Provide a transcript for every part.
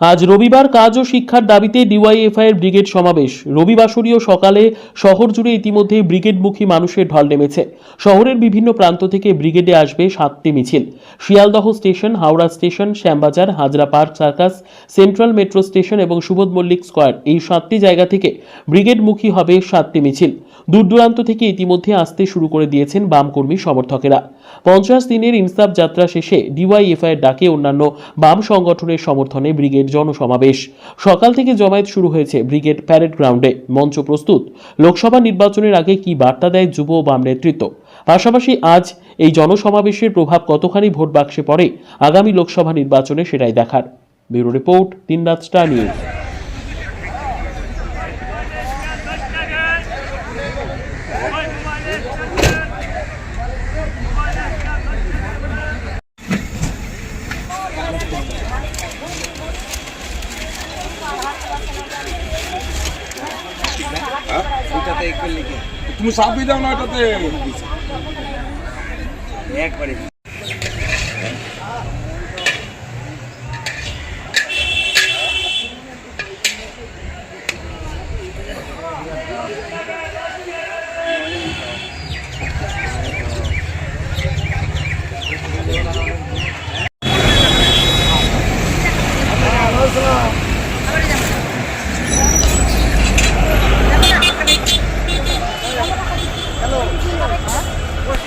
আজ রবিবার কাজ ও শিক্ষার দাবিতে ডিওয়াইএফআই এর ব্রিগেড সমাবেশ। রবিবাসরীয় সকালে শহর জুড়ে ইতিমধ্যে ব্রিগেডমুখী মানুষের ঢল নেমেছে। শহরের বিভিন্ন প্রান্ত থেকে ব্রিগেডে আসবে সাতটি মিছিল। Sealdah station, Howrah station, Shyambazar, Hazra Park, Circus, central metro station এবং সুবোধ মল্লিক স্কোয়ার এই সাতটি জায়গা থেকে ব্রিগেডমুখী হবে সাতটি মিছিল। দূর দূরান্ত থেকে ইতিমধ্যে আসতে শুরু করে দিয়েছেন বামকর্মী সমর্থকেরা। পঞ্চাশ দিনের ইনসাফ যাত্রা শেষে ডিওয়াইএফআই এর ডাকে অন্যান্য বাম সংগঠনের সমর্থনে ব্রিগেড জনসমাবেশ। সকাল থেকে জমায়েত শুরু হয়েছে ব্রিগেড প্যারেড গ্রাউন্ডে। মঞ্চ প্রস্তুত। লোকসভা নির্বাচনের আগে কি বার্তা দেয় যুব বাম নেতৃত্ব? পাশাপাশি আজ এই জনসমাবেশের প্রভাব কতখানি ভোট বাক্সে পড়ে? আগামী লোকসভা নির্বাচনে সেটাই দেখার। ব্যুরো রিপোর্ট তিন রাত স্টার নিউজ। তুমি চাপি দাও না এটাতে একবারে।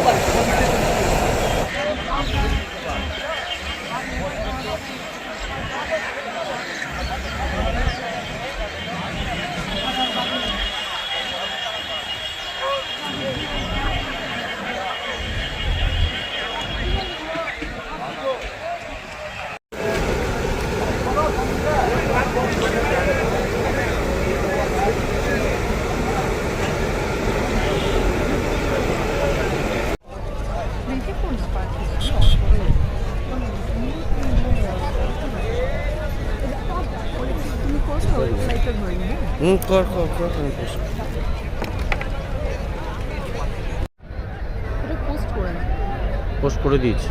とかで。Hum, claro, claro, claro, não posso. Post-poradits. Post-poradits.